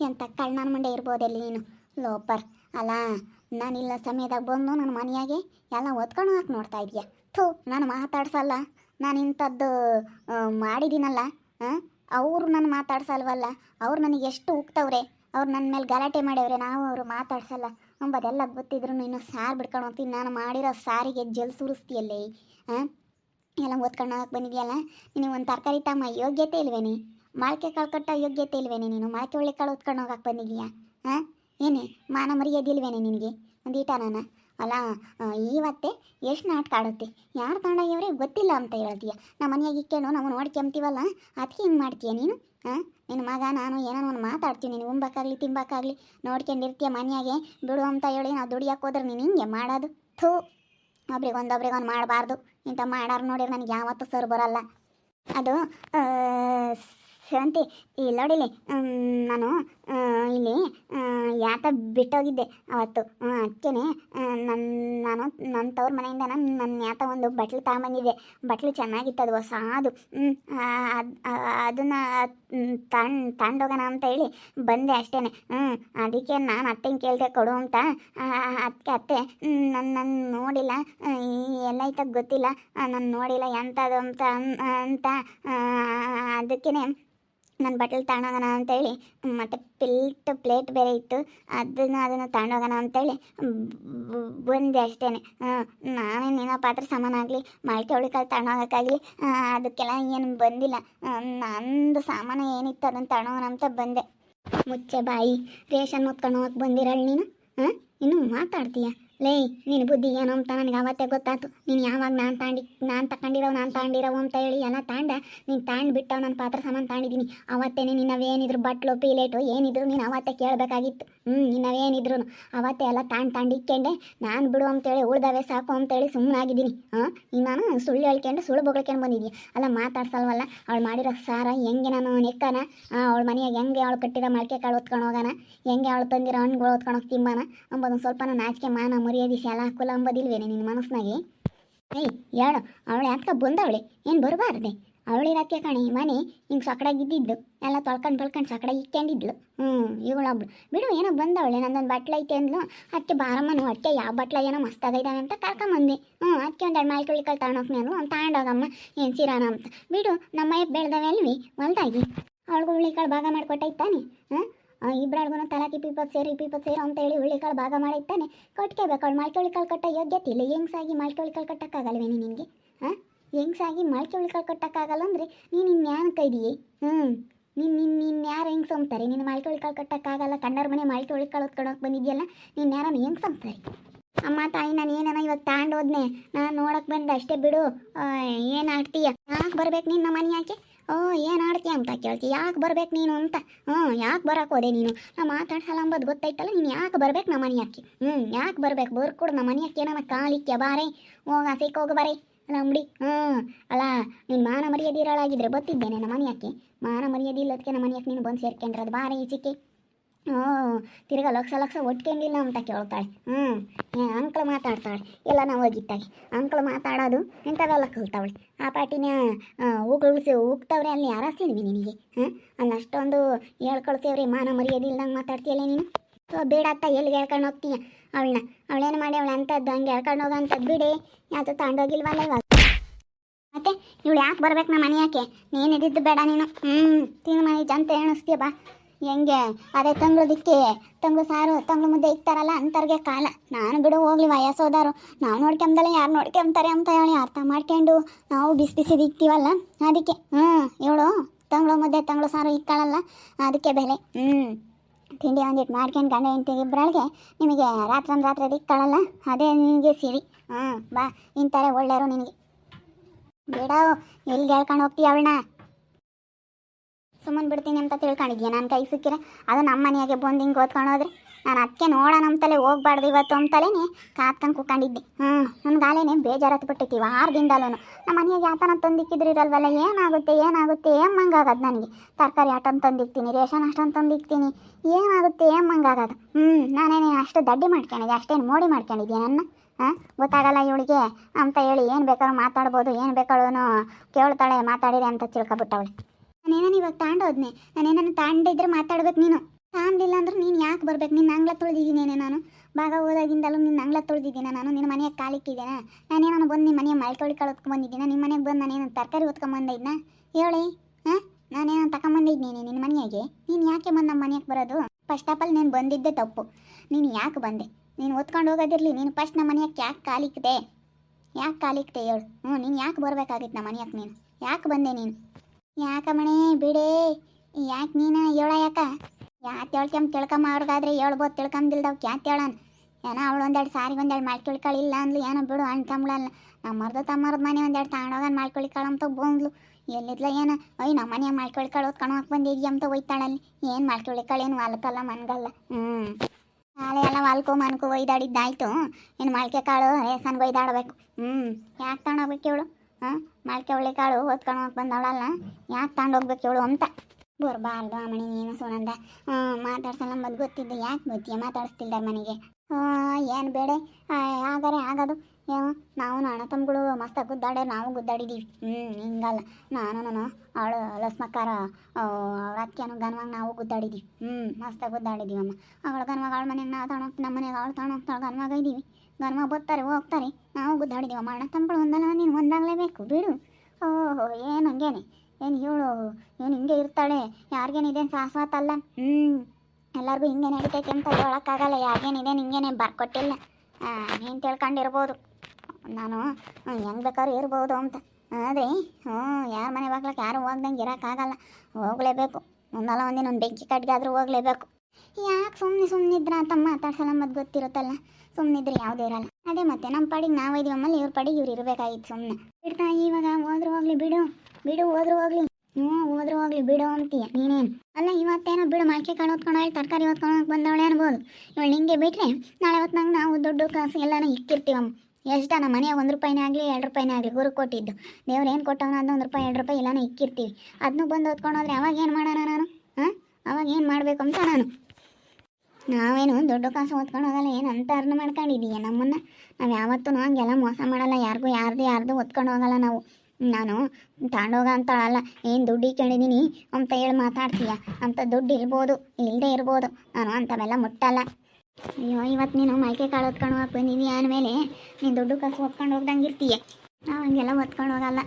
ಎಂಥ ಕಳ್ಳನ ಮುಂಡೆ ಇರ್ಬೋದಲ್ಲಿ ನೀನು? ಲೋಪರ್. ಅಲ್ಲ ನಾನಿಲ್ಲ ಸಮಯದಾಗ ಬಂದು ನನ್ನ ಮನೆಯಾಗೆ ಎಲ್ಲ ಒತ್ಕೊಂಡು ಹಾಕಿ ನೋಡ್ತಾ ಇದೀಯ? ಥೂ, ನಾನು ಮಾತಾಡ್ಸಲ್ಲ. ನಾನು ಇಂಥದ್ದು ಮಾಡಿದ್ದೀನಲ್ಲ ಅವರು ನನ್ನ ಮಾತಾಡ್ಸಲ್ವಲ್ಲ? ಅವ್ರು ನನಗೆ ಎಷ್ಟು ಉಗ್ತವ್ರೆ ಅವ್ರು ನನ್ನ ಮೇಲೆ ಗಲಾಟೆ ಮಾಡ್ಯವ್ರೆ? ನಾವು ಅವರು ಮಾತಾಡ್ಸಲ್ಲ. ಅಂಬದೆಲ್ಲ ಗೊತ್ತಿದ್ರು ನೀನು ಸಾರ್ ಬಿಡ್ಕೊಂಡು ಹೋಗ್ತೀನಿ. ನಾನು ಮಾಡಿರೋ ಸಾರಿಗೆ ಜಲ್ ಸುರಿಸ್ತೀಯಲ್ಲೇ ಹಾಂ ಎಲ್ಲ ಓದ್ಕೊಂಡು ಹೋಗಕ್ಕೆ ಬಂದಿದೆಯಲ್ಲ? ನಿನಗೆ ಒಂದು ತರಕಾರಿ ತಮ್ಮ ಯೋಗ್ಯತೆ ಇಲ್ವೇನಿ? ಮೊಳಕೆ ಕಾಳು ಕಟ್ಟೋ ಯೋಗ್ಯತೆ ಇಲ್ವೇನೆ ನೀನು? ಮೊಳಕೆ ಒಳ್ಳೆ ಕಾಳು ಓದ್ಕೊಂಡು ಹೋಗಕ್ಕೆ ಬಂದಿದೀಯಾ? ಹಾಂ ಏನೇ? ಮಾನ ಮರ್ಯಾದಿಲ್ವೇನೆ ನಿನಗೆ? ಒಂದು ನಾನು? ಅಲ್ಲ ಇವತ್ತೆ ಎಷ್ಟು ನಾಟಕ ಆಡುತ್ತೆ? ಯಾರು ತಗೊಂಡೋಗ್ಯವ್ರೆ ಗೊತ್ತಿಲ್ಲ ಅಂತ ಹೇಳ್ತೀಯ ನಮ್ಮ ಮನೆಯಾಗಿ ಇಕ್ಕೇನು ನಾವು ನೋಡ್ಕೊಂತೀವಲ್ಲ ಅದಕ್ಕೆ ಹಿಂಗೆ ಮಾಡ್ತೀಯ ನೀನು? ಹಾಂ ನಿನ್ನ ಮಗ, ನಾನು ಏನೋ ಒಂದು ಮಾತಾಡ್ತೀನಿ ನೀನು. ಉಂಬಕ್ಕಾಗಲಿ, ತಿಂಬಕ್ಕಾಗಲಿ. ನೋಡ್ಕೊಂಡಿರ್ತೀಯ ಮನೆಯಾಗೆ? ಬಿಡು ಅಂತ ಹೇಳಿ ನಾವು ದುಡಿಯಕ್ಕೆ ಹೋದ್ರೆ ನೀನು ಹಿಂಗೆ ಮಾಡೋದು? ಥೂ! ಒಬ್ರಿಗೆ ಒಂದು ಒಬ್ರಿಗೆ ಒಂದು ಮಾಡಬಾರ್ದು. ಇಂಥ ಮಾಡೋರು ನೋಡಿದ್ರೆ ನನಗೆ ಯಾವತ್ತೂ ಸರ್ ಬರೋಲ್ಲ. ಅದು ಆ, ಇಲ್ಲ ನೋಡಿಲಿ ನಾನು ಇಲ್ಲಿ ಯಾತ ಬಿಟ್ಟೋಗಿದ್ದೆ ಅವತ್ತು? ಅದಕ್ಕೆ ನನ್ನ ನಾನು ನನ್ನ ತವ್ರ ಮನೆಯಿಂದ ನಾನು ನನ್ನ ಯಾತ ಒಂದು ಬಟ್ಲು ತಗೊಂಬಂದಿದ್ದೆ. ಬಟ್ಲು ಚೆನ್ನಾಗಿತ್ತು ಅದು ಹೊಸ ಅದು. ಅದನ್ನು ತಣ್ ತಗೊಂಡೋಗೋಣ ಅಂತ ಹೇಳಿ ಬಂದೆ ಅಷ್ಟೇ ಹ್ಞೂ ಅದಕ್ಕೆ ನಾನು ಅತ್ತೆಗೆ ಕೇಳಿದೆ ಕೊಡು ಅಂತ. ಅದಕ್ಕೆ ಅತ್ತೆ ನನ್ನ ನನ್ನ ನೋಡಿಲ್ಲ ಎಲ್ಲ ಗೊತ್ತಿಲ್ಲ. ನಾನು ನೋಡಿಲ್ಲ ಎಂಥದ್ದು ಅಂತ ಅಂತ ಅದಕ್ಕೇ ನನ್ನ ಬಟ್ಟಲು ತಗೊಂಡೋಗೋಣ ಅಂತೇಳಿ, ಮತ್ತು ಪಿಲ್ಟ್ ಪ್ಲೇಟ್ ಬೇರೆ ಇತ್ತು, ಅದನ್ನು ಅದನ್ನು ತಗೊಂಡೋಗೋಣ ಅಂತೇಳಿ ಬಂದೆ ಅಷ್ಟೇ ನಾನೇ ನಿನ್ನ ಪಾತ್ರ ಸಾಮಾನಾಗಲಿ ಮೊಳಕೆ ಹುಳಿಕಾಳು ತಗೊಂಡೋಗೋಕ್ಕಾಗಲಿ ಅದಕ್ಕೆಲ್ಲ ಏನು ಬಂದಿಲ್ಲ. ನಂದು ಸಾಮಾನು ಏನಿತ್ತು ಅದನ್ನು ತಗೊಂಡೋಗೋಣ ಅಂತ ಬಂದೆ. ಮುಚ್ಚೆ ಬಾಯಿ, ರೇಷನ್ ಮುತ್ಕೊಂಡು ಹೋಗಕ್ಕೆ ಬಂದಿರಲ್ಲ ನೀನು? ಹಾಂ, ಇನ್ನೂ ಮಾತಾಡ್ತೀಯ? ಲೇ ನಿನ್ನ ಬುದ್ಧಿ ಏನು ಅಂತ ನನಗೆ ಅವತ್ತೇ ಗೊತ್ತಾಯ್ತು. ನೀನು ಯಾವಾಗ ನಾನು ತಾಂಡಿ, ನಾನು ತಗೊಂಡಿರೋ ನಾನು ತಾಂಡಿರೋ ಅಂತ ಹೇಳಿ ಎಲ್ಲ ತಾಂಡ. ನೀನು ತಾಂಡ್ ಬಿಟ್ಟವ ನನ್ನ ಪಾತ್ರ ಸಾಮಾನು ತಾಂಡಿದ್ದೀನಿ ಅವತ್ತೇನೆ ನಿನ್ನವೇನಿದ್ರು ಬಟ್ಲು, ಪೀಲೇಟು, ಏನಿದ್ರು ನೀನು ಅವತ್ತೇ ಕೇಳಬೇಕಾಗಿತ್ತು. ಹ್ಞೂ ನಿನ್ನವೇನಿದ್ರು ಅವತ್ತೇ ಎಲ್ಲ ತಾಂಡ್ ತಾಂಡ್ ಇಕ್ಕೊಂಡೆ, ನಾನು ಬಿಡು ಅಂತೇಳಿ ಉಳ್ದವೆ ಸಾಕು ಅಂತೇಳಿ ಸುಮ್ಮನಾಗಿದ್ದೀನಿ ಹಾಂ ಇನ್ನು ನಾನು ಸುಳ್ಳು ಹೇಳ್ಕೊಂಡು ಸುಳ್ಳು ಬೊಗಳ್ಕೊಂಡು ಬಂದಿದ್ದೀನಿ ಅಲ್ಲ, ಮಾತಾಡ್ಸಲ್ವಲ್ಲ? ಅವಳು ಮಾಡಿರೋ ಸಾರ ಹೆಂಗೆ ನಾನು ನೆಕ್ಕನ? ಅವಳ ಮನೆಯಾಗ ಹೆಂಗೆ ಅವಳು ಕಟ್ಟಿರೋ ಮೊಳಕೆ ಕಾಳು ಹೊತ್ಕೊಂಡು ಹೋಗೋಣ ಹೆಂಗೆ ಅವಳು ತಂದಿರೋ ಹಣ್ಣುಗಳು ಹೊತ್ಕೊಂಡು ಹೋಗಿ ತಿಂಬಾನ? ಅಂಬೋದೊಂದು ಸ್ವಲ್ಪ ನಾಚಿಕೆ ಮಾನ ಮರ್ಯಾದೆ ಶಾಲ ಹಾಕುಲ್ಲ ಅಂಬೋದಿಲ್ವೇನೆ ನಿನ್ನ ಮನಸ್ಸಿನಾಗೆ ಏಯ್, ಹೇಳು, ಅವಳು ಯಾಕೆ ಬಂದವಳೆ? ಏನು ಬರಬಾರ್ದೆ? ಅವಳಿರಕ್ಕೆ ಕಣಿ, ಮನೆ ಹಿಂಗೆ ಸಕಡಾಗಿದ್ದಿದ್ದು ಎಲ್ಲ ತೊಳ್ಕೊಂಡು ಬಳ್ಕೊಂಡು ಸಕಡ ಇಟ್ಕೊಂಡಿದ್ಲು ಹ್ಞೂ ಇವಳೊಬ್ಳು ಬಿಡು, ಏನೋ ಬಂದವಳೆ, ನಂದೊಂದು ಬಟ್ಲ ಐತೆ ಅಂದ್ಲು. ಅದಕ್ಕೆ ಬಾರಮ್ಮನು ಅಕ್ಕೆ ಯಾವ ಬಟ್ಲ ಏನೋ ಮಸ್ತಾಗೈದಾನೆ ಅಂತ ಕರ್ಕೊಂಬಂದೆ ಹ್ಞೂ ಅದಕ್ಕೆ ಒಂದು ಎರಡು ಮಾಲ್ಕುಳಿ ಕಲ್ ತಗೊಂಡೋಗ್ನಿ ಅಂದ್ಲು ಅವ್ನು ತಗೊಂಡೋಗಮ್ಮ ಏನು ಸೀರಾನ ಅಂತ. ಬಿಡು ನಮ್ಮ ಬೆಳೆದವೆ ಅಲ್ವಿ, ಹೊಲ್ದಾಗಿ. ಅವಳಿಗೂ ಹುಳಿಕಾಳು ಭಾಗ ಮಾಡಿಕೊಟ್ಟೈತಾನೆ, ಹಾಂ? ಇಬ್ಬರಿಗೂ ತಲಾಕಿ ಪಿಪತ್ ಸೇರಿ ಪಿಪತ್ ಸೇರು ಅಂತ ಹೇಳಿ ಹುಳಿಕಾಳು ಭಾಗ ಮಾಡೈತಾನೆ. ಕೊಟ್ಕೋಬೇಕು, ಅವಳು ಮಾಲ್ಕಿ ಹುಳಿಕಾಳು ಕಟ್ಟ ಯೋಗ್ಯತೆ ಇಲ್ಲ. ಹೆಂಗ್ಸಾಗಿ ಮಾಲ್ಕಿ ಹುಳಿಕಾಳು ಕಟ್ಟಕ್ಕಾಗಲ್ವೇನೆ ನಿನಗೆ, ಹಾಂ? ಹೆಂಗ್ಸಾಗಿ ಮೊಳಕೆ ಹುಳಿಕಾಳು ಕಟ್ಟಕ್ಕಾಗಲ್ಲ ಅಂದರೆ ನೀನು ಇನ್ಯಾನ ಕೈದಿಯೇ? ಹ್ಞೂ ನಿನ್ನ ನಿನ್ನ ನಿನ್ನ ಯಾರು ಹೆಂಗೆ ಸೋಮ್ತಾರೆ ನಿನ್ನ ಮೊಳಕೆ ಹುಳಿಕಾಳು ಕಟ್ಟಕ್ಕಾಗಲ್ಲ ಕಣ್ಣವ್ರ ಮನೆ ಮೊಳಕೆ ಹುಳಿಕಾಳು ಹೊತ್ಕೊಂಡೋಗಿ ಬಂದಿದ್ಯಲ್ಲ, ನೀನು ಯಾರನ್ನ ಹೆಂಗೆ ಸೋಮ್ತಾರೆ ಅಮ್ಮ, ತಾಯಿ, ನಾನು ಏನನ ಇವಾಗ ತಗೊಂಡೋದ್ನೆ ನಾನು ನೋಡಕ್ಕೆ ಬಂದೆ ಅಷ್ಟೇ ಬಿಡು. ಏನು ಆಡ್ತೀಯ? ಯಾಕೆ ಬರ್ಬೇಕು ನಿನ್ನ ಮನೆ ಯಾಕೆ? ಓ, ಏನು ಆಡ್ತೀಯ ಅಂತ ಕೇಳ್ತಿ. ಯಾಕೆ ಬರ್ಬೇಕು ನೀನು ಅಂತ? ಹ್ಞೂ ಯಾಕೆ ಬರಕ್ಕೆ ಹೋದೆ ನೀನು? ನಾ ಮಾತಾಡ್ಸಲ್ಲ ಅಂಬೋದು ಗೊತ್ತೈತಲ್ಲ ನೀನು ಯಾಕೆ ಬರ್ಬೇಕು ನಮ್ಮ ಮನೆ ಯಾಕೆ? ಹ್ಞೂ ಯಾಕೆ ಬರ್ಬೇಕು? ಬರ್ಕೊಡು ನಮ್ಮ ಮನೆ ಯಾಕೆ? ಏನಮ್ಮ ಕಾಲಿಕ್ಕೆ ಬಾರೆ. ಹೋಗ ಸಿಕ್ಕೋಗ ಬಾರೆ. ಅಲ್ಲ ಅಂಬಡಿ ಹ್ಞೂ. ಅಲ್ಲ, ನೀನು ಮಾನ ಮರ್ಯಾದೆ ಇರಾಳಾಗಿದ್ರೆ ಗೊತ್ತಿದ್ದೇನೆ ನಮ್ಮ ಮನೆ ಯಾಕೆ ಮಾನ ಮರ್ಯಾದೆ ಇಲ್ಲದಕ್ಕೆ ನಮ್ಮ ಮನೆ ನೀನು ಬಂದು ಸೇರ್ಕೊಂಡ್ರದು ಬಾರಿ ಈಚಿಕೆ ಹ್ಞೂ. ತಿರ್ಗಾ ಲಕ್ಷ ಲಕ್ಷ ಒಟ್ಕೊಂಡಿಲ್ಲ ಅಂತ ಕೇಳ್ತಾಳೆ. ಹ್ಞೂ. ಅಂಕಲ್ ಮಾತಾಡ್ತಾಳೆ. ಎಲ್ಲ ನಾವು ಹೋಗಿತ್ತಾಗೆ. ಅಂಕಲ್ ಮಾತಾಡೋದು ಇಂಥವೆಲ್ಲ ಕಲ್ತಾವಳೆ. ಆ ಪಾಟಿನ ಉಗುಳ್ಸಿ ಉಗ್ತವ್ರೆ ಅಲ್ಲಿ ಯಾರಾಸ್ತಿದ್ವಿ ನಿನಗೆ. ಹಾಂ ಅಲ್ಲಿ ಅಷ್ಟೊಂದು ಹೇಳ್ಕೊಳ್ತೇವ್ರಿ ಮಾನ ಮರ್ಯಾದೆ ಇಲ್ದಂಗೆ ಮಾತಾಡ್ತೀಯಲ್ಲ ನೀನು? ಬೇಡ ಅತ್ತ, ಎಲ್ಲಿಗೆ ಹೇಳ್ಕೊಂಡು ಹೋಗ್ತೀಯ? ಅವಳನ್ನ. ಅವಳೇನು ಮಾಡಿ ಅವಳು ಅಂಥದ್ದು, ಹಂಗೆ ಹೇಳ್ಕೊಂಡು ಹೋಗೋ ಬಿಡಿ. ಯಾವುದು ತಗೊಂಡೋಗಿಲ್ವಲ್ಲ ಇವಾಗ. ಮತ್ತೆ ಇವಳು ಯಾಕೆ ಬರ್ಬೇಕು ನಮ್ಮ ಮನೆ ಯಾಕೆ? ನೀನು ಇದ್ದಿದ್ದು ಬೇಡ ನೀನು. ಹ್ಞೂ ತಿನ್ನು ಮನೆ, ಜಂತ ಎಣಿಸ್ತೀಯ ಬಾ. ಹೆಂಗೆ? ಅದೇ ತಂಗ್ಳದಿಕ್ಕೆ ತಂಗ್ಳು ಸಾರು, ತಂಗ್ಳು ಮುದ್ದೆ ಇಕ್ತಾರಲ್ಲ ಅಂಥವ್ರಿಗೆ ಕಾಲ. ನಾನು ಬಿಡು, ಹೋಗ್ಲಿ ವಯಸ್ಸೋದಾರು ನಾವು ನೋಡ್ಕೊಂಬಲ್ಲ ಯಾರು ನೋಡ್ಕೊಂತಾರೆ ಅಂತ ಹೇಳಿ ಅರ್ಥ ಮಾಡ್ಕೊಂಡು ನಾವು ಬಿಸಿ ಬಿಸಿದು ಇಕ್ತೀವಲ್ಲ? ಅದಕ್ಕೆ. ಹ್ಞೂ ಇವಳು ತಂಗ್ಳು ಮುದ್ದೆ, ತಂಗ್ಳು ಸಾರು ಇಕ್ಕಾಳಲ್ಲ. ಅದಕ್ಕೆ ಬೆಲೆ. ಹ್ಞೂ ತಿಂಡಿ ಒಂದಿಟ್ಟು ಮಾಡ್ಕೊಂಡು ಗಂಡ ಹೆಂಡತಿ ಇಬ್ಬರೊಳಗೆ ನಿಮಗೆ ರಾತ್ರಿ ರಾತ್ರಿ ದಿಕ್ಕಳಲ್ಲ ಅದೇ ನಿನಗೆ ಸಿರಿ. ಹ್ಞೂ ಬಾ. ಇಂಥರೇ ಒಳ್ಳೆಯರು ನಿನಗೆ. ಬೇಡ ಎಲ್ಲಿ ಹೇಳ್ಕೊಂಡು ಹೋಗ್ತೀಯ ಅವಳನ್ನ? ಸುಮ್ಮನೆ ಬಿಡ್ತೀನಿ ಅಂತ ತಿಳ್ಕೊಂಡಿದ್ಯಾ? ನಾನು ಕೈ ಸಿಕ್ಕಿರೆ. ಅದು ನಮ್ಮ ಮನೆಯಾಗೆ ಬಂದು ಹಿಂಗೆ ಓದ್ಕೊಂಡು ಹೋದ್ರೆ? ನಾನು ಅದಕ್ಕೆ ನೋಡೋಣ ಅಂತಲೇ ಹೋಗ್ಬಾರ್ದು. ಇವತ್ತು ಅಂತಲೇ ಕಾತ್ಕೊಂಡು ಕೂಕೊಂಡಿದ್ದೆ ಹ್ಞೂ ನನಗಾಲೇನೆ ಬೇಜಾರತ್ತು ಬಿಟ್ಟೈತಿ ಆರು ದಿನದಲ್ಲೂ ನಮ್ಮ ಮನೆಗೆ ಆತನ ತಂದಿಕ್ಕಿದ್ರು ಇರಲ್ವಲ್ಲ ಏನಾಗುತ್ತೆ ಏನಾಗುತ್ತೆ, ಏಮ್ಮಂಗಾಗದು ನನಗೆ. ತರಕಾರಿ ಆಟನ್ ತಂದಿಕ್ತೀನಿ, ರೇಷನ್ ಅಷ್ಟೊಂದು ತಂದಿಕ್ತೀನಿ. ಏನಾಗುತ್ತೆ, ಏಮ್ಮಂಗಾಗದು. ಹ್ಞೂ ನಾನೇನೇ ಅಷ್ಟು ದಡ್ಡಿ ಮಾಡ್ಕೊಂಡಿದ್ದೆ, ಅಷ್ಟೇನು ಮೋಡಿ ಮಾಡ್ಕೊಂಡಿದ್ದೆ ನನ್ನ. ಹಾಂ, ಗೊತ್ತಾಗಲ್ಲ ಇವಳಿಗೆ ಅಂತ ಹೇಳಿ ಏನು ಬೇಕಾದ್ರೂ ಮಾತಾಡ್ಬೋದು, ಏನು ಬೇಕಾದ್ರೂ ಕೇಳ್ತಾಳೆ, ಮಾತಾಡಿದೆ ಅಂತ ತಿಳ್ಕೊಬಿಟ್ಟವಳೆ. ನಾನೇನೇನು ಇವಾಗ ತಾಂಡೋದ್ನೆ? ನಾನೇನೇನು ತಾಂಡಿದ್ರೆ ಮಾತಾಡ್ಬೇಕು ನೀನು? ತಾಂಬಿಲ್ಲ ಅಂದ್ರೆ ನೀನು ಯಾಕೆ ಬರ್ಬೇಕು? ನಿನ್ನ ಅಂಗ್ಲ ತೊಳೆದಿದ್ದೀನೇನೆ ನಾನು. ಭಾಗ ಹೋದಾಗಿಂದಲೂ ನಿನ್ನ ಅಂಗ್ಲ ತೊಳೆದಿದ್ದೀನ ನಾನು? ನಿನ್ನ ಮನೆಗೆ ಕಾಲಿಕ್ಕಿದ್ದೇನ ನಾನೇನೋ ಬಂದು ನಿಮ್ಮ ಮನೆಯ ಮಳೆ ತೊಳಿ ಕಳ್ತ್ಕೊಂಡ್ ಬಂದಿದ್ದೀನ? ನಿಮ್ಮ ಮನೆಗೆ ಬಂದು ನಾನೇನು ತರಕಾರಿ ಹೊತ್ಕೊಂಬಂದಿದ್ನ ಹೇಳಿ, ಹಾಂ? ನಾನೇನು ತಗೊಂಬಂದಿದ್ದೀನಿ ನಿನ್ನ ಮನೆಯಾಗೆ? ನೀನು ಯಾಕೆ ಬಂದು ನಮ್ಮ ಮನೆಗೆ ಬರೋದು? ಫಸ್ಟ್ ಆಫ್ ಆಲ್ ನೀನು ಬಂದಿದ್ದೆ ತಪ್ಪು. ನೀನು ಯಾಕೆ ಬಂದೆ? ನೀನು ಹೊತ್ಕೊಂಡು ಹೋಗೋದಿರಲಿ. ನೀನು ಫಸ್ಟ್ ನಮ್ಮ ಮನೆಯಕ್ಕೆ ಯಾಕೆ ಕಾಲಿಕ್ದೆ ಯಾಕೆ ಕಾಲಿಕ್ಕಿದೆ ಹೇಳು. ಹ್ಞೂ, ನೀನು ಯಾಕೆ ಬರಬೇಕಾಗಿತ್ತು ನಮ್ಮ ಮನೆಯಕ್ಕೆ ನೀನು? ಯಾಕೆ ಬಂದೆ ನೀನು? ಯಾಕ ಮಣೆ ಬಿಡೇ. ಯಾಕೆ ನೀನು? ಹೇಳ ಯಾಕ? ಯಾಕೆ ಹೇಳ್ಕೊಂಬ ತಿಳ್ಕೊಂಬ ಅವ್ರಿಗಾದ್ರೆ ಹೇಳ್ಬೋದು ತಿಳ್ಕೊಂಬಿಲ್ದವ್ ಕ್ಯಾತ್ ಹೇಳನ್? ಏನೋ ಅವಳು ಒಂದೆರಡು ಸಾರಿ ಒಂದೆರಡು ಇಲ್ಲ ಅಂದ್ಲು, ಏನೋ ಬಿಡು ಅಣ್ಣ ತಮ್ಮಳಲ್ಲ ನಮ್ಮರ್ದು ತಮ್ಮರ್ದು ಮನೆ ಒಂದೆರಡು ತಗೊಂಡೋಗನ್ ಮಾಡ್ಕೊಳ್ಕೊಳ್ಳಂತ ಬಂದ್ಲು ಎಲ್ಲಿದ್ಲ ಏನು? ಅಯ್ಯ ನಮ್ಮ ಮನೆ ಮಾಡ್ಕೊಳಿಕಾಳು ಹೊತ್ಕೊಂಡು ಹೋಗಿ ಬಂದಿದ್ಯ ಅಂತ ಹೋಯ್ತಾಳಲ್ಲಿ ಏನು ಮಾಡ್ಕೊಳಿಕಾಳೇನು ಹೊಲಕ್ಕಲ್ಲ ಮನ್ಗಲ್ಲ. ಹ್ಞೂ ನಾಳೆ ಎಲ್ಲ ಹೊಲ್ಕು ಮನ್ಕು ಒಯ್ದಾಡಿದ್ದಾಯ್ತು. ಇನ್ನು ಮೊಳಕೆ ಕಾಳು ರೇಸನ್ ಒಯ್ದಾಡಬೇಕು. ಹ್ಞೂ ಯಾಕೆ ತಗೊಂಡೋಗ್ಬೇಕು ಇವಳು? ಹಾಂ? ಮೊಳಕೆ ಹುಳಿ ಕಾಳು ಹೊತ್ಕೊಂಡು ಹೋಗಿ ಬಂದವಳಲ್ಲ ಯಾಕೆ ತಗೊಂಡೋಗ್ಬೇಕು ಇವಳು ಅಂತ. ಬರ್ಬಾರ್ದು ಮಣಿ, ನೀನು ಸುನಂದ. ಮಾತಾಡ್ಸಲ್ಲ ಮದ್ ಗೊತ್ತಿದ್ದು ಯಾಕೆ ಗೊತ್ತಿಯ ಮಾತಾಡಿಸ್ತಿಲ್ಲ ಮನೆಗೆ? ಏನು ಬೇಡ? ಆಗಾರೆ ಆಗೋದು. ನಾವು ಅಣ್ಣ ತಮ್ಮಗಳು ಮಸ್ತ ಗುದ್ದಾಡೆ, ನಾವು ಗುದ್ದಾಡಿದೀವಿ. ಹ್ಞೂ ಹಿಂಗಲ್ಲ. ನಾನು ನಾನು, ಅವಳು ಲಸ್ಮಕ್ಕಾರ ಅಕ್ಕಿಯನ್ನು ಗನ್ವಾಗ ನಾವು ಗುದ್ದಾಡಿದ್ದೀವಿ ಹ್ಞೂ ಮಸ್ತ್ ಗುದ್ದಾಡಿದ್ದೀವಮ್ಮ ಅವಳು ಗನ್ವಾಗ ಅವಳ ಮನೆಗೆ ನಾವು ತಗೊಂಡು ನಮ್ಮ ಮನೆಗೆ ಅವಳು ತಗೊಂಡು ಹೋಗ್ತಾಳೆ ಗನ್ವಾಗ ಇದ್ದೀವಿ ಗನ್ವಾಗ ಬರ್ತಾರೆ, ಹೋಗ್ತಾರೆ. ನಾವು ಗುದ್ದಾಡಿದ್ದೀವಮ್ಮ ಅಣ್ಣ ತಮ್ಮಗಳು ಒಂದಲ್ಲ, ನೀನು ಒಂದಾಗಲೇಬೇಕು, ಬಿಡು. ಓಹೋ, ಏನು ಹಂಗೇನೆ? ಏನು ಹೇಳು? ಏನು ಹಿಂಗೆ ಇರ್ತಾಳೆ? ಯಾರಿಗೇನಿದೆ? ಶಾಶ್ವತ ಅಲ್ಲ ಹ್ಞೂ ಎಲ್ಲರಿಗೂ ಹಿಂಗೆ ನಡೀತೈತೆ ಅಂತ ಹೇಳೋಕ್ಕಾಗಲ್ಲ. ಯಾರಿಗೇನಿದೇನು ಹಿಂಗೇನೆ ಬರ್ಕೊಟ್ಟಿಲ್ಲ ನೀನು ತಿಳ್ಕೊಂಡಿರ್ಬೋದು. ನಾನು ಹೆಂಗೆ ಬೇಕಾದ್ರೂ ಇರ್ಬೋದು ಅಂತ. ಆದರೆ ಹ್ಞೂ ಯಾರ ಮನೆ ಬಾಗ್ಲಕ್ಕೆ ಯಾರು ಹೋಗ್ದಂಗೆ ಇರೋಕ್ಕಾಗಲ್ಲ. ಹೋಗಲೇಬೇಕು. ಒಂದಲ್ಲ ಒಂದಿನ ಒಂದು ಬೆಂಕಿ ಕಟ್ಗಾದ್ರೂ ಹೋಗಲೇಬೇಕು. ಯಾಕೆ ಸುಮ್ಮನೆ ಸುಮ್ಮನಿದ್ರ ಅಂತ ಮಾತಾಡ್ಸಲ್ಲ ಮತ್ತು ಗೊತ್ತಿರುತ್ತಲ್ಲ. ಸುಮ್ಮನಿದ್ರೆ ಯಾವುದೇ ಇರಲ್ಲ. ಅದೇ ಮತ್ತೆ ನಮ್ಮ ಪಾಡಿಗೆ ನಾವು ಇದೀವಮ್ಮಲ್ಲಿ ಇವ್ರ ಪಾಡಿಗೆ ಇವ್ರು ಇರಬೇಕಾಗಿತ್ತು ಸುಮ್ಮನೆ ಇರ್ತಾ ಇವಾಗ ಹೋದ್ರೂ ಹೋಗ್ಲಿ ಬಿಡು. ಬಿಡು, ಹೋದ್ರೂ ಹೋಗ್ಲಿ. ಹ್ಞೂ, ಹೋದ್ರೂ ಹೋಗ್ಲಿ, ಬಿಡು ಅಂತೀಯ, ನೀನೇನು? ಅಲ್ಲ, ಇವತ್ತೇನೋ ಬಿಡು ಮಾಕೆ ಕಾಳು ಹೊತ್ಕೊಂಡು ಹೋಗಿ ತರಕಾರಿ ಹೊತ್ಕೊಂಡು ಬಂದವಳೆ ಅನ್ಬೋದು. ಇವಳು ಹಿಂಗೆ ಬಿಟ್ಟರೆ ನಾಳೆ ಹೊತ್ನಾಗ ನಾವು ದುಡ್ಡು, ಕಾಸು ಎಲ್ಲನೂ ಇಕ್ಕಿರ್ತೀವಮ್ಮ. ಎಷ್ಟು ನಮ್ಮ ಮನೆಯಾಗ ಒಂದು ರೂಪಾಯಿನೇ ಆಗಲಿ, ಎರಡು ರೂಪಾಯಿನೇ ಆಗಲಿ, ಗುರು ಕೊಟ್ಟಿದ್ದು. ದೇವ್ರು ಏನು ಕೊಟ್ಟವನ ಅದನ್ನ ಒಂದು ರೂಪಾಯಿ, ಎರಡು ರೂಪಾಯಿ ಎಲ್ಲನೂ ಇಕ್ಕಿರ್ತೀವಿ. ಅದನ್ನು ಬಂದು ಹೊತ್ಕೊಂಡು ಹೋದ್ರೆ ಅವಾಗ ಏನು ಮಾಡೋಣ ನಾನು? ಹಾಂ ಅವಾಗ ಏನು ಮಾಡಬೇಕು ಅಂತ ನಾನು. ನಾವೇನು ದೊಡ್ಡ, ಕಾಸು ಹೊತ್ಕೊಂಡು ಹೋಗಲ್ಲ, ಏನು ಅಂತ ಅರ್ನ ಮಾಡ್ಕೊಂಡಿದೀಯ ನಮ್ಮನ್ನು? ನಾವು ಯಾವತ್ತೂ ಹಂಗೆಲ್ಲ ಮೋಸ ಮಾಡಲ್ಲ, ಯಾರಿಗೂ ಯಾರ್ದು ಯಾರ್ದು ಹೊತ್ಕೊಂಡು ಹೋಗಲ್ಲ ನಾವು. ನಾನು ತಗೊಂಡೋಗ ಅಂತಾಳಲ್ಲ ಏನು ದುಡ್ಡು ಕೇಳಿದ್ದೀನಿ ಅಂತ ಹೇಳಿ ಮಾತಾಡ್ತೀಯ. ಅಂತ ದುಡ್ಡು ಇರ್ಬೋದು ಇಲ್ಲದೆ ಇರ್ಬೋದು, ನಾನು ಅಂಥವೆಲ್ಲ ಮುಟ್ಟಲ್ಲ. ಅಯ್ಯೋ ಇವತ್ತು ನೀನು ಮೈಕೆ ಕಾಳು ಹೊತ್ಕೊಂಡು ಹೋಗಕ್ಕೆ ಬಂದಿದ್ದೀಯ ಅಂದಮೇಲೆ ನೀನು ದುಡ್ಡು ಕಸು ಹೊತ್ಕೊಂಡು ಹೋಗ್ದಂಗೆ ಇರ್ತೀಯ. ನಾವು ಹಂಗೆಲ್ಲ ಹೊತ್ಕೊಂಡು ಹೋಗಲ್ಲ.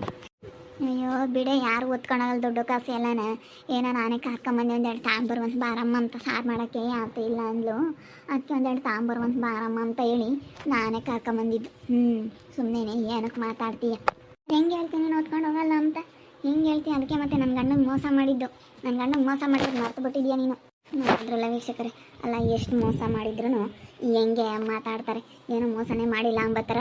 ಅಯ್ಯೋ, ಬಿಡೆ, ಯಾರು ಹೊತ್ಕೊಂಡೋಗಲ್ಲ ದುಡ್ಡು ಕಾಸು ಎಲ್ಲನ. ಏನೋ ನಾನೇ ಕರ್ಕೊಂಬಂದೆ ಒಂದೆರಡು ಒಂದು ಬಾರಮ್ಮ ಅಂತ ಸಾರು ಮಾಡೋಕ್ಕೆ ಯಾವತ್ತೂ ಇಲ್ಲ ಅಂದ್ಲು. ಅದಕ್ಕೆ ಒಂದೆರಡು ಒಂದು ಬಾರಮ್ಮ ಅಂತ ಹೇಳಿ ನಾನೇ ಕರ್ಕೊಂಬಂದಿದ್ದು ಹ್ಞೂ ಸುಮ್ಮನೆ ಏನಕ್ಕೆ ಮಾತಾಡ್ತೀಯ? ಹೆಂಗೆ ಹೇಳ್ತೀನಿ ಹೊತ್ಕೊಂಡು ಹೋಗಲ್ಲ ಅಂತ? ಹೆಂಗೆ ಹೇಳ್ತೀನಿ ಅದಕ್ಕೆ ಮತ್ತೆ ನನ್ನ ಗಂಡಂಗೆ ಮೋಸ ಮಾಡಿದ್ದು. ನನ್ನ ಗಂಡಂಗೆ ಮೋಸ ಮಾಡಿದ್ದು ಮರ್ತು ಬಿಟ್ಟಿದ್ಯಾ ನೀನು? ನೋಡಿದ್ರಲ್ಲ ವೀಕ್ಷಕರೇ, ಅಲ್ಲ ಎಷ್ಟು ಮೋಸ ಮಾಡಿದ್ರು ಹೆಂಗೆ ಮಾತಾಡ್ತಾರೆ. ಏನು ಮೋಸನೇ ಮಾಡಿಲ್ಲ ಅಂಬತ್ತರ?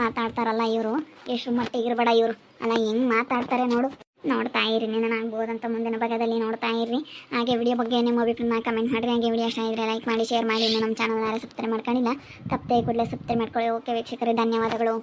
ಮಾತಾಡ್ತಾರಲ್ಲ ಇವರು. ಎಷ್ಟು ಮಟ್ಟಿಗೆ ಇರಬೇಡ ಇವರು. ಅಲ್ಲ ಹೆಂಗೆ ಮಾತಾಡ್ತಾರೆ ನೋಡು. ನೋಡ್ತಾ ಇರಿ, ನಾನು ಆಗ್ಬೋದಂತ ಮುಂದಿನ ಭಾಗದಲ್ಲಿ ನೋಡ್ತಾ ಇರ್ರಿ. ಹಾಗೆ ವಿಡಿಯೋ ಬಗ್ಗೆ ನಿಮ್ಮ ಅಭಿಪ್ರಾಯ ಕಮೆಂಟ್ ಮಾಡಿರಿ. ಹಾಗೆ ವಿಡಿಯೋ ಇಷ್ಟ ಆಗಿದ್ರೆ ಲೈಕ್ ಮಾಡಿ ಶೇರ್ ಮಾಡಿ. ನಮ್ಮ ಚಾನಲ್ ಯಾರು ಸಬ್ಸ್ಕ್ರೈಬ್ ಮಾಡ್ಕೊಂಡಿಲ್ಲ, ತಪ್ಪದೆ ಕೂಡಲೇ ಸಬ್ಸ್ಕ್ರೈಬ್ ಮಾಡ್ಕೊಳ್ಳಿ. ಓಕೆ ವೀಕ್ಷಕರೇ, ಧನ್ಯವಾದಗಳು.